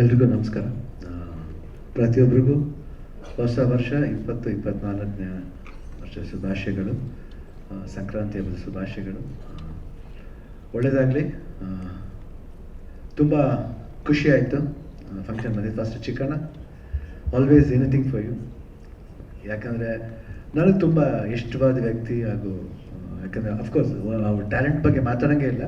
ಎಲ್ರಿಗೂ ನಮಸ್ಕಾರ. ಪ್ರತಿಯೊಬ್ಬರಿಗೂ ಹೊಸ ವರ್ಷ, ಇಪ್ಪತ್ತು, ಇಪ್ಪತ್ನಾಲ್ಕನೇ ವರ್ಷ ಶುಭಾಶಯಗಳು ಸಂಕ್ರಾಂತಿ ಹಬ್ಬದ ಶುಭಾಶಯಗಳು. ಒಳ್ಳೆಯದಾಗಲಿ ತುಂಬ ಖುಷಿ ಆಯಿತು. ಫಂಕ್ಷನ್ ಬಂದಿದ್ದು first Chikkanna always anything for you ಯಾಕಂದರೆ ನನಗೆ ತುಂಬ ಇಷ್ಟವಾದ ವ್ಯಕ್ತಿ ಹಾಗೂ ಯಾಕಂದರೆ ಅಫ್ಕೋರ್ಸ್ ಅವ್ರ ಟ್ಯಾಲೆಂಟ್ ಬಗ್ಗೆ ಮಾತಾಡೋಂಗೇ ಇಲ್ಲ.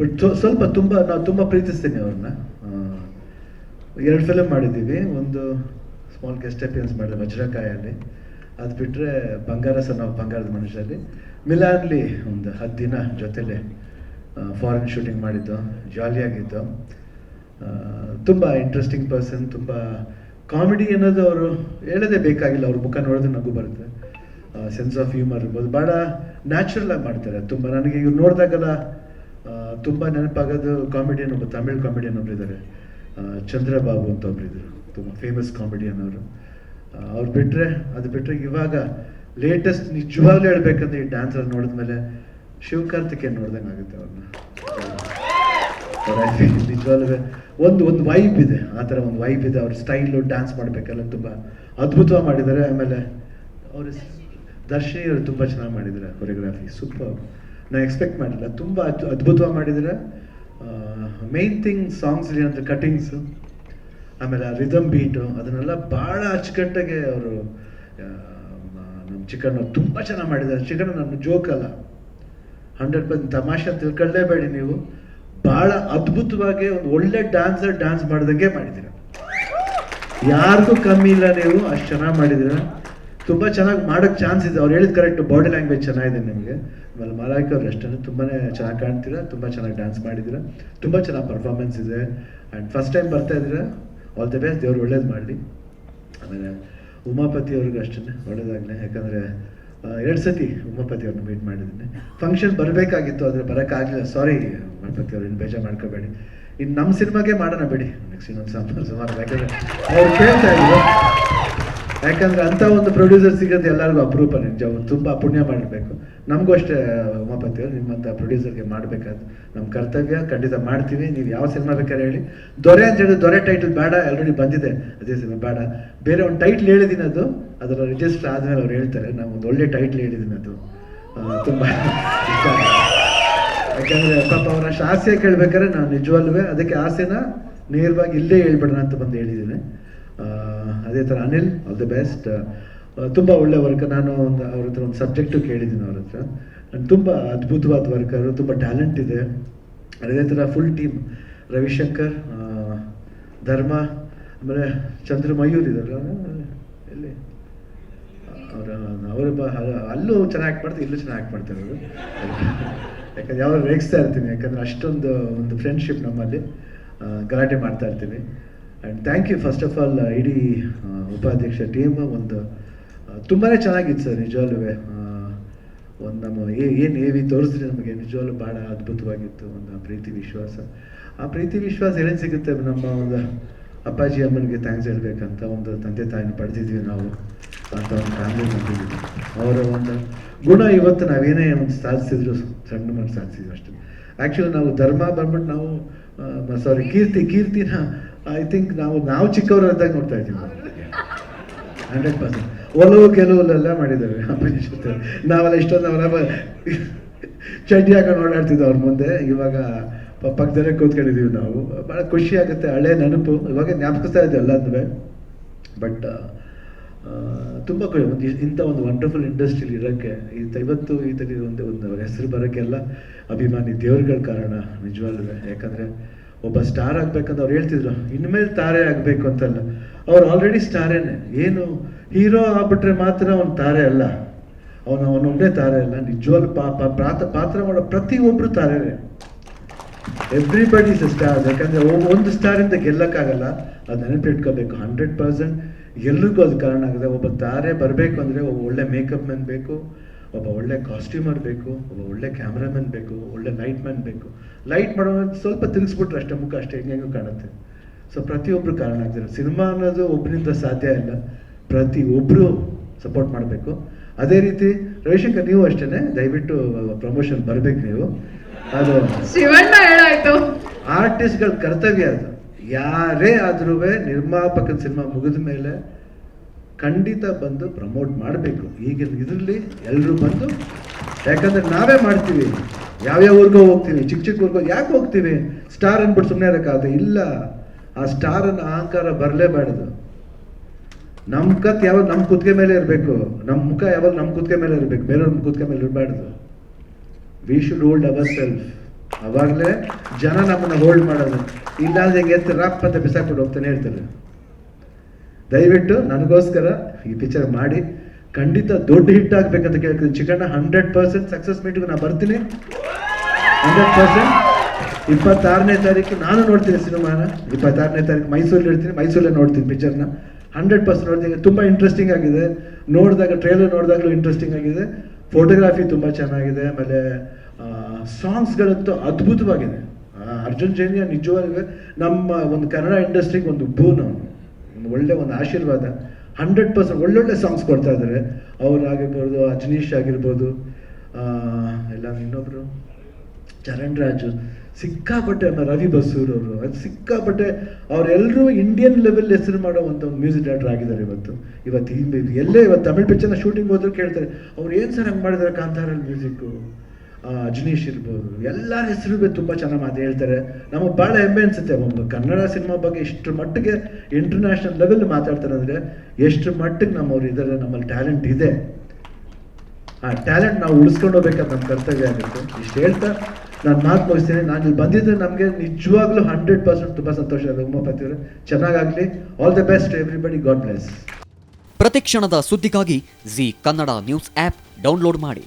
ಬಟ್ ಸ್ವಲ್ಪ ತುಂಬ ನಾವು ತುಂಬ ಪ್ರೀತಿಸ್ತೀನಿ ಅವ್ರನ್ನ. ಎರಡು ಫಿಲಮ್ ಮಾಡಿದ್ದೀವಿ. ಒಂದು ಸ್ಮಾಲ್ ಗೆಸ್ಟ್ ಅಪಿಯನ್ಸ್ ಮಾಡಿದೆ ವಜ್ರಕಾಯಲ್ಲಿ. ಅದು ಬಿಟ್ಟರೆ ಬಂಗಾರ ಸರ್ ನಾವು ಬಂಗಾರದ ಮನುಷ್ಯರಲ್ಲಿ ಮಿಲಾನ್ಲಿ ಒಂದು ಹತ್ತು ದಿನ ಜೊತೆಲೆ ಫಾರಿನ್ ಶೂಟಿಂಗ್ ಮಾಡಿದ್ದು. ಜಾಲಿಯಾಗಿತ್ತು ತುಂಬ ಇಂಟ್ರೆಸ್ಟಿಂಗ್ ಪರ್ಸನ್ ತುಂಬ ಕಾಮಿಡಿ ಅನ್ನೋದು ಅವರು ಹೇಳೋದೇ ಬೇಕಾಗಿಲ್ಲ. ಅವ್ರ ಮುಖ ನೋಡಿದ್ರೆ ನಗು ಬರುತ್ತೆ. ಸೆನ್ಸ್ ಆಫ್ ಹ್ಯೂಮರ್ ಇರ್ಬೋದು. ಭಾಳ ನ್ಯಾಚುರಲ್ ಆಗಿ ಮಾಡ್ತಾರೆ. ತುಂಬ ನನಗೆ ಇವ್ರು ನೋಡಿದಾಗೆಲ್ಲ ತುಂಬ ನೆನಪಾಗೋದು ಕಾಮಿಡಿಯನ್ ಒಬ್ಬ, ತಮಿಳ್ ಕಾಮಿಡಿಯನ್ ಒಬ್ರು ಇದ್ದಾರೆ ಚಂದ್ರಬಾಬು ಅಂತ ಒಬ್ರು ಇದ್ರು. ತುಂಬ ಫೇಮಸ್ ಕಾಮಿಡಿಯನ್ ಅವರು ಅವ್ರು ಬಿಟ್ಟರೆ ಅದು ಬಿಟ್ಟರೆ ಇವಾಗ ಲೇಟೆಸ್ಟ್ ನಿಜವಾಗ್ಲೂ ಹೇಳ್ಬೇಕಂದ್ರೆ ಈ ಡ್ಯಾನ್ಸರ್ ನೋಡಿದ್ಮೇಲೆ ಶಿವಕಾರ್ತಿಕೇಯನ್ ನೋಡ್ದಂಗೆ ಆಗುತ್ತೆ ಅವ್ರನ್ನ ನಿಜವಾಗ್ಲೂ ಒಂದು ಒಂದು ವೈಬ್ ಇದೆ. ಆ ಥರ ಒಂದು ವೈಬ್ ಇದೆ. ಅವ್ರ ಸ್ಟೈಲು ಡ್ಯಾನ್ಸ್ ಮಾಡಬೇಕಲ್ಲ ತುಂಬ ಅದ್ಭುತವಾಗಿ ಮಾಡಿದ್ದಾರೆ. ಆಮೇಲೆ ಅವರು ದರ್ಶನಿಯವರು ತುಂಬ ಚೆನ್ನಾಗಿ ಮಾಡಿದ್ದಾರೆ ಕೊರಿಯೋಗ್ರಾಫಿ ಸೂಪರ್ ನಾನು ಎಕ್ಸ್ಪೆಕ್ಟ್ ಮಾಡಿಲ್ಲ ತುಂಬ ಅದ್- ಅದ್ಭುತವಾಗಿ ಮಾಡಿದ್ದಾರೆ. ಮೇನ್ ಥಿಂಗ್ ಸಾಂಗ್ಸ್ ಅಂದರೆ ಕಟಿಂಗ್ಸು ಆಮೇಲೆ ಆ ರಿದಮ್ ಬೀಟು ಅದನ್ನೆಲ್ಲ ಭಾಳ ಅಚ್ಚುಕಟ್ಟಾಗೆ ಅವರು ನಮ್ಮ ಚಿಕನ್ ತುಂಬ ಚೆನ್ನಾಗಿ ಮಾಡಿದ್ದಾರೆ. ಚಿಕನ್ ನನ್ನ ಜೋಕ್ ಅಲ್ಲ ಹಂಡ್ರೆಡ್ ಪರ್ಸೆಂಟ್ ತಮಾಷೆ ಅಂತ ತಿಳ್ಕೊಳ್ಳೇಬೇಡಿ ನೀವು. ಭಾಳ ಅದ್ಭುತವಾಗಿ ಒಂದು ಒಳ್ಳೆ ಡ್ಯಾನ್ಸರ್ ಡ್ಯಾನ್ಸ್ ಮಾಡಿದಂಗೆ ಮಾಡಿದ್ದೀರ. ಯಾರಿಗೂ ಕಮ್ಮಿ ಇಲ್ಲ ನೀವು, ಅಷ್ಟು ಚೆನ್ನಾಗಿ ಮಾಡಿದ್ದೀರ. ತುಂಬ ಚೆನ್ನಾಗಿ ಮಾಡೋಕ್ಕೆ ಚಾನ್ಸ್ ಇದೆ. ಅವ್ರು ಹೇಳಿದ ಕರೆಕ್ಟ್ ಬಾಡಿ ಲ್ಯಾಂಗ್ವೇಜ್ ಚೆನ್ನಾಗಿದೆ ನಿಮಗೆ. ಆಮೇಲೆ ಮಲಾಯ್ಕ ಅವ್ರು ಅಷ್ಟೇ ತುಂಬಾ ಚೆನ್ನಾಗಿ ಕಾಣ್ತೀರಾ, ತುಂಬ ಚೆನ್ನಾಗಿ ಡ್ಯಾನ್ಸ್ ಮಾಡಿದ್ದೀರಾ ತುಂಬ ಚೆನ್ನಾಗಿ ಪರ್ಫಾರ್ಮೆನ್ಸ್ ಇದೆ. ಆ್ಯಂಡ್ ಫಸ್ಟ್ ಟೈಮ್ ಬರ್ತಾ ಇದ್ದೀರಾ? ಆಲ್ ದಿ ಬೆಸ್ಟ್ ದೇವ್ರು ಒಳ್ಳೇದು ಮಾಡಲಿ. ಆಮೇಲೆ ಉಮಾಪತಿ ಅವ್ರಿಗೂ ಅಷ್ಟೇ ಒಳ್ಳೇದಾಗಲಿ. ಯಾಕಂದರೆ ಎರಡು ಸತಿ ಉಮಾಪತಿ ಅವ್ರನ್ನ ಮೀಟ್ ಮಾಡಿದ್ದೀನಿ. ಫಂಕ್ಷನ್ ಬರಬೇಕಾಗಿತ್ತು, ಆದರೆ ಬರೋಕ್ಕಾಗಲಿಲ್ಲ. ಸಾರಿ ಉಮಾಪತಿ ಅವ್ರು, ಇನ್ನು ಬೇಜಾರು ಮಾಡ್ಕೋಬೇಡಿ. ಇನ್ನು ನಮ್ಮ ಸಿನಿಮಾಗೆ ಮಾಡೋಣ ಬಿಡಿ. ನೆಕ್ಸ್ಟ್ ಇನ್ನೊಂದು ಸಾಂಬಾರು ಸುಮಾರು ಯಾಕಂದರೆ ಅವ್ರು ಕೇಳ್ತಾ ಯಾಕಂದ್ರೆ ಅಂತ ಒಂದು ಪ್ರೊಡ್ಯೂಸರ್ ಸಿಗೋದು ಎಲ್ಲರಿಗೂ ಅಪರೂಪ ನಿಜ ತುಂಬಾ ತುಂಬ ಪುಣ್ಯ ಮಾಡಬೇಕು ನಮಗೂ ಅಷ್ಟೇ ಉಮಾಪತಿ ನಿಮ್ಮಂತ ನಿಮ್ಮಂಥ ಪ್ರೊಡ್ಯೂಸರ್ಗೆ ಮಾಡಬೇಕಾದ ನಮ್ಮ ಕರ್ತವ್ಯ, ಖಂಡಿತ ಮಾಡ್ತೀವಿ. ನೀವು ಯಾವ ಸಿನಿಮಾ ಬೇಕಾದ್ರೆ ಹೇಳಿ. ದೊರೆ ಅಂತ ಹೇಳಿದ್ರೆ ದೊರೆ ಟೈಟಲ್ ಬೇಡ ಆಲ್ರೆಡಿ ಬಂದಿದೆ. ಅದೇ ಸಿನಿಮಾ ಬೇಡ. ಬೇರೆ ಒಂದು ಟೈಟ್ಲ್ ಹೇಳಿದ್ದೀನಿ ಅದು. ಅದರ ರಿಜಿಸ್ಟರ್ ಆದಮೇಲೆ ಅವ್ರು ಹೇಳ್ತಾರೆ, ನಾವು ಒಂದು ಒಳ್ಳೆ ಟೈಟ್ಲ್ ಹೇಳಿದ್ದೀನಿ ಅದು. ತುಂಬ ಆಗಿದೆ. ಯಾಕಂದ್ರೆ ಪಾಪ ಅವ್ರ ಆಸೆ ಕೇಳ್ಬೇಕಾದ್ರೆ ನಾನು ನಿಜವಲ್ವೇ, ಅದಕ್ಕೆ ಆಸೆನ ನೇರವಾಗಿ ಇಲ್ಲೇ ಹೇಳ್ಬಿಡೋಣ ಅಂತ ಬಂದು ಹೇಳಿದ್ದೀನಿ ಅದೇ ಥರ ಅನಿಲ್ ಆಲ್ ದಿ ಬೆಸ್ಟ್ ತುಂಬ ಒಳ್ಳೆ ವರ್ಕ್ ನಾನು ಒಂದು ಅವ್ರ ಹತ್ರ ಒಂದು ಸಬ್ಜೆಕ್ಟು ಕೇಳಿದ್ದೀನಿ ಅವ್ರ ಹತ್ರ. ತುಂಬ ಅದ್ಭುತವಾದ ವರ್ಕರು ತುಂಬ ಟ್ಯಾಲೆಂಟ್ ಇದೆ. ಅದೇ ಥರ ಫುಲ್ ಟೀಮ್ ರವಿಶಂಕರ್ ಧರ್ಮ, ಆಮೇಲೆ ಚಂದ್ರ ಮಯೂರ್ ಇದಾರಲ್ಲ ಎಲ್ಲಿ? ಅವರ, ಅವರು ಅಲ್ಲೂ ಚೆನ್ನಾಗಿ ಆ್ಯಕ್ಟ್ ಮಾಡ್ತಾರೆ, ಇಲ್ಲೂ ಚೆನ್ನಾಗಿ ಆ್ಯಕ್ಟ್ ಮಾಡ್ತಾರೆ ಅವರು. ಯಾಕಂದ್ರೆ ಯಾವಾಗ ರೇಗಿಸ್ತಾ ಇರ್ತೀನಿ. ಯಾಕಂದ್ರೆ ಅಷ್ಟೊಂದು ಒಂದು ಫ್ರೆಂಡ್ಶಿಪ್ ನಮ್ಮಲ್ಲಿ ಗಲಾಟೆ ಮಾಡ್ತಾ ಇರ್ತೀವಿ and thank you first of all ಇಡೀ ಉಪಾಧ್ಯಕ್ಷ ಟೀಮ್ ಒಂದು ತುಂಬಾ ಚೆನ್ನಾಗಿತ್ತು ಸರ್, ನಿಜವಾಗ್ಲೂ. ಒಂದು ನಮ್ಮ ಏನು ಏವಿ ತೋರಿಸಿದ್ರೆ ನಮಗೆ ನಿಜವಾಗ್ಲೂ ಭಾಳ ಅದ್ಭುತವಾಗಿತ್ತು ಒಂದು ಪ್ರೀತಿ ವಿಶ್ವಾಸ. ಆ ಪ್ರೀತಿ ವಿಶ್ವಾಸ ಏನೇನು ಸಿಗುತ್ತೆ? ನಮ್ಮ ಒಂದು ಅಪ್ಪಾಜಿ ಅಮ್ಮನಿಗೆ ಥ್ಯಾಂಕ್ಸ್ ಹೇಳಬೇಕಂತ ಒಂದು ತಂದೆ ತಾಯಿನ ಪಡೆದಿದ್ವಿ ನಾವು. ಅಂತ ಒಂದು ಫ್ಯಾಮಿಲಿ ಬಂದಿದ್ದೀವಿ. ಅವರ ಒಂದು ಗುಣ ಇವತ್ತು ನಾವೇನೇ ಒಂದು ಸಾಧಿಸಿದ್ರು ಸಣ್ಣ ಮಾಡಿ ಸಾಧಿಸಿದ್ವಿ ಅಷ್ಟೇ. ಆ್ಯಕ್ಚುಲಿ ನಾವು ಧರ್ಮ ಬಂದ್ಬಿಟ್ಟು ನಾವು ಸಾರಿ ಕೀರ್ತಿ, ಕೀರ್ತಿನ ಐ ಥಿಂಕ್ ನಾವು ನಾವು ಚಿಕ್ಕವರು ಚಿಕ್ಕವರಾದಾಗ ನೋಡ್ತಾ ಇದ್ದೀವಿ. ಹಂಡ್ರೆಡ್ ಪರ್ಸೆಂಟ್ ಒಲವು ಕೆಲವಲ್ಲೆಲ್ಲ ಮಾಡಿದ್ದಾರೆ ಅಪ್ಪಾಜಿ ಜೊತೆ. ನಾವೆಲ್ಲ ಇಷ್ಟೊಂದು ಅವರ ಚಡ್ಡಿ ಹಾಕೊಂಡು ಓಡಾಡ್ತಿದ್ದು ಅವ್ರ ಮುಂದೆ. ಇವಾಗ ಪಕ್ಕದಲ್ಲೇ ಕೂತ್ಕೊಂಡಿದ್ದೀವಿ ನಾವು. ಭಾಳ ಖುಷಿ ಆಗುತ್ತೆ. ಹಳೆ ನೆನಪು. ಇವಾಗ ಜ್ಞಾಪಕಿಸ್ತಾ ಇದೆ ಎಲ್ಲದೂ ಬಟ್ ತುಂಬ ಒಂದು ಇಂಥ ಒಂದು ವಂಡರ್ಫುಲ್ ಇಂಡಸ್ಟ್ರಿಲಿ ಇರೋಕ್ಕೆ, ಇಂಥ ಇವತ್ತು ಈ ಒಂದು ಒಂದು ಹೆಸರು ಬರೋಕ್ಕೆಲ್ಲ ಅಭಿಮಾನಿ ದೇವ್ರುಗಳ ಕಾರಣ ನಿಜವಾಗ್ಲೂ ಯಾಕಂದರೆ ಒಬ್ಬ ಸ್ಟಾರ್ ಆಗ್ಬೇಕಂತ ಅವ್ರು ಹೇಳ್ತಿದ್ರು ಇನ್ಮೇಲೆ ತಾರೆ ಆಗಬೇಕು ಅಂತಲ್ಲ. ಅವ್ರು ಆಲ್ರೆಡಿ ಸ್ಟಾರೇನೆ ಏನು. ಹೀರೋ ಆಗ್ಬಿಟ್ರೆ ಮಾತ್ರ ಅವ್ನು ತಾರೆ ಅಲ್ಲ. ಅವನು ಅವನೊಬ್ಬನೇ ತಾರೆ ಅಲ್ಲ. ನಿಜವಾಗ್ಲೂ ಪಾಪ ಪ್ರಾತ ಪಾತ್ರ ಮಾಡೋ ಪ್ರತಿಯೊಬ್ಬರು ತಾರೇನೆ. ಎವ್ರಿಬಡಿ ಇಸ್ ಸ್ಟಾರ್ ಯಾಕಂದ್ರೆ ಒಂದು ಸ್ಟಾರಿಂದ ಗೆಲ್ಲಕ್ಕಾಗಲ್ಲ. ಅದು ನೆನಪಿಟ್ಕೋಬೇಕು ಹಂಡ್ರೆಡ್ ಪರ್ಸೆಂಟ್ ಎಲ್ರಿಗೂ ಅದು ಕಾರಣ ಆಗಿದೆ ಒಬ್ಬ ತಾರೆ ಬರಬೇಕು ಅಂದರೆ ಒಬ್ಬ ಒಳ್ಳೆ ಮೇಕಪ್ ಮ್ಯಾನ್ ಬೇಕು. ಒಬ್ಬ ಒಳ್ಳೆ ಕಾಸ್ಟ್ಯೂಮರ್ ಬೇಕು ಒಬ್ಬ ಒಳ್ಳೆ ಕ್ಯಾಮ್ರಾಮನ್ ಬೇಕು ಒಳ್ಳೆ ಲೈಟ್ ಮ್ಯಾನ್ ಬೇಕು. ಲೈಟ್ ಮಾಡೋ ಸ್ವಲ್ಪ ತಿರುಗಿಸ್ಬಿಟ್ರೆ ಅಷ್ಟೇ ಮುಖ ಅಷ್ಟೇ ಹೆಂಗೆ ಕಾಣುತ್ತೆ. ಸೊ ಪ್ರತಿಯೊಬ್ಬರು ಕಾರಣ ಆಗ್ತಾರೆ ಸಿನಿಮಾ ಅನ್ನೋದು ಒಬ್ಬರಿಂದ ಸಾಧ್ಯ ಇಲ್ಲ. ಪ್ರತಿ ಒಬ್ಬರು ಸಪೋರ್ಟ್ ಮಾಡಬೇಕು. ಅದೇ ರೀತಿ ರವಿಶಂಕರ್ ನೀವು ಅಷ್ಟೇ ದಯವಿಟ್ಟು ಪ್ರಮೋಷನ್ ಬರಬೇಕು ನೀವು. ಅದು ಹೇಳಾಯ್ತು. ಆರ್ಟಿಸ್ಟ್ಗಳ ಕರ್ತವ್ಯ ಅದು. ಯಾರೇ ಆದ್ರೂ ನಿರ್ಮಾಪಕ ಸಿನಿಮಾ ಮುಗಿದ ಮೇಲೆ ಖಂಡಿತ ಬಂದು ಪ್ರಮೋಟ್ ಮಾಡಬೇಕು. ಈಗಿನ ಇದರಲ್ಲಿ ಎಲ್ಲರೂ ಬಂದು, ಯಾಕಂದ್ರೆ ನಾವೇ ಮಾಡ್ತೀವಿ. ಯಾವ್ಯಾವ ಊರಿಗೋ ಹೋಗ್ತೀವಿ, ಚಿಕ್ಕ ಚಿಕ್ಕ ಊರಿಗೋ ಯಾಕೆ ಹೋಗ್ತೀವಿ? ಸ್ಟಾರ್ ಅಂದ್ಬಿಟ್ಟು ಸುಮ್ಮನೆ ಇರೋಕ್ಕಾಗುತ್ತೆ ಇಲ್ಲ, ಆ ಸ್ಟಾರನ್ನು ಅಹಂಕಾರ ಬರಲೇಬಾರ್ದು ನಮ್ಮ ಕತ್ ಯಾವಾಗ ನಮ್ಮ ಕುತ್ತಿಗೆ ಮೇಲೆ ಇರಬೇಕು. ನಮ್ಮ ಮುಖ ಯಾವಾಗ ನಮ್ಮ ಕುತ್ತಿಗೆ ಮೇಲೆ ಇರಬೇಕು. ಬೇರೆಯವ್ರ ಕುತ್ತಿಗೆ ಮೇಲೆ ಇರಬಾರ್ದು. We should hold our self ಅವಾಗಲೇ ಜನ ನಮ್ಮನ್ನು ಹೋಲ್ಡ್ ಮಾಡೋದು. ಇಲ್ಲಾಂದ್ರೆ ಹೆಂಗೆ ಎತ್ತಿ ರಪ್ ಅಂತ ಬಿಸಾಕ್ಬಿಟ್ಟು ಹೋಗ್ತಾನೆ ಹೇಳ್ತಾರೆ ದಯವಿಟ್ಟು ನನಗೋಸ್ಕರ ಈ ಪಿಕ್ಚರ್ ಮಾಡಿ, ಖಂಡಿತ ದೊಡ್ಡ ಹಿಟ್ ಆಗ್ಬೇಕಂತ ಕೇಳ್ತೀನಿ. ಚಿಕಣ್ಣ ಹಂಡ್ರೆಡ್ ಪರ್ಸೆಂಟ್ ಸಕ್ಸಸ್ ಮೀಟ್ಗೆ ನಾನು ಬರ್ತೀನಿ. ಹಂಡ್ರೆಡ್ ಪರ್ಸೆಂಟ್ ಇಪ್ಪತ್ತಾರನೇ ತಾರೀಕು ನಾನು ನೋಡ್ತೀನಿ ಸಿನಿಮಾನ. ಇಪ್ಪತ್ತಾರನೇ ತಾರೀಕು ಮೈಸೂರಲ್ಲಿ ಇರ್ತೀನಿ. ಮೈಸೂರಲ್ಲೇ ನೋಡ್ತೀನಿ ಪಿಕ್ಚರ್ನ ಹಂಡ್ರೆಡ್ ಪರ್ಸೆಂಟ್ ನೋಡ್ತೀನಿ. ತುಂಬ ಇಂಟ್ರೆಸ್ಟಿಂಗ್ ಆಗಿದೆ. ನೋಡಿದಾಗ ಟ್ರೇಲರ್ ನೋಡಿದಾಗಲೂ ಇಂಟ್ರೆಸ್ಟಿಂಗ್ ಆಗಿದೆ. ಫೋಟೋಗ್ರಾಫಿ ತುಂಬ ಚೆನ್ನಾಗಿದೆ. ಆಮೇಲೆ ಸಾಂಗ್ಸ್ಗಳಂತೂ ಅದ್ಭುತವಾಗಿದೆ. ಅರ್ಜುನ್ ಜೈನಿಯ ನಿಜವಾಗ್ಲೂ ನಮ್ಮ ಒಂದು ಕನ್ನಡ ಇಂಡಸ್ಟ್ರಿಗೆ ಒಂದು ಬೂನ್ ಒಳ್ಳೆ ಒಂದು ಆಶೀರ್ವಾದ. ಹಂಡ್ರೆಡ್ ಪರ್ಸೆಂಟ್ ಒಳ್ಳೊಳ್ಳೆ ಸಾಂಗ್ಸ್ ಕೊಡ್ತಾ ಇದ್ದಾರೆ ಅವ್ರು ಆಗಿರ್ಬೋದು, ಅಜನೀಶ್ ಆಗಿರ್ಬೋದು ಎಲ್ಲ ಇನ್ನೊಬ್ರು. ಚರಣ್ ರಾಜು ಸಿಕ್ಕಾಪಟ್ಟೆ ಅಮ್ಮ ರವಿ ಬಸೂರ್ ಅವರು. ಅದು ಸಿಕ್ಕಾಪಟ್ಟೆ ಅವರೆಲ್ಲರೂ ಇಂಡಿಯನ್ ಲೆವೆಲ್ ಹೆಸರು ಮಾಡೋ ಒಂದು ಮ್ಯೂಸಿಕ್ ಡೈರೆಕ್ಟರ್ ಆಗಿದ್ದಾರೆ ಇವತ್ತು. ಇವತ್ತು ಹಿಂದೆ ಎಲ್ಲೇ, ಇವತ್ತು ತಮಿಳ್ ಪಿಕ್ಚರ್ನ ಶೂಟಿಂಗ್ ಹೋದ್ರು ಕೇಳ್ತಾರೆ, ಅವ್ರು ಏನು ಸರ್ ಹಂಗೆ ಮಾಡಿದ್ದಾರೆ ಕಾಂತಾರಲ್ಲಿ ಮ್ಯೂಸಿಕ್ಕು ಅಜನೀಶ್ ಇರ್ಬೋದು. ಎಲ್ಲರ ಹೆಸರು ತುಂಬ ಚೆನ್ನಾಗಿ ಮಾತು ಹೇಳ್ತಾರೆ. ನಮಗೆ ಭಾಳ ಹೆಮ್ಮೆ ಅನ್ಸುತ್ತೆ ಒಂದು ಕನ್ನಡ ಸಿನಿಮಾ ಬಗ್ಗೆ ಇಷ್ಟು ಮಟ್ಟಿಗೆ ಇಂಟರ್ನ್ಯಾಷನಲ್ ಲೆವೆಲ್ ಮಾತಾಡ್ತಾರೆ ಅಂದರೆ, ಎಷ್ಟು ಮಟ್ಟಿಗೆ ನಮ್ಮವ್ರು ಇದ್ದಾರೆ ನಮ್ಮಲ್ಲಿ ಟ್ಯಾಲೆಂಟ್ ಇದೆ. ಆ ಟ್ಯಾಲೆಂಟ್ ನಾವು ಉಳಿಸ್ಕೊಂಡು ಹೋಗ್ಬೇಕಾದ್ರೆ ನಮ್ಮ ಕರ್ತವ್ಯ ಆಗುತ್ತೆ ಇಷ್ಟು ಹೇಳ್ತಾ ನಾನು ಮಾತು ಮುಗಿಸ್ತೀನಿ. ನಾನು ಇಲ್ಲಿ ಬಂದಿದ್ದರೆ ನಮಗೆ ನಿಜವಾಗ್ಲೂ ಹಂಡ್ರೆಡ್ ಪರ್ಸೆಂಟ್ ತುಂಬ ಸಂತೋಷ ಇದೆ ಉಮಾಪತಿ ಅವರು ಚೆನ್ನಾಗಾಗಲಿ. All the best everybody god bless ಪ್ರತಿಕ್ಷಣದ ಸುದ್ದಿಗಾಗಿ Zee Kannada news app download ಮಾಡಿ.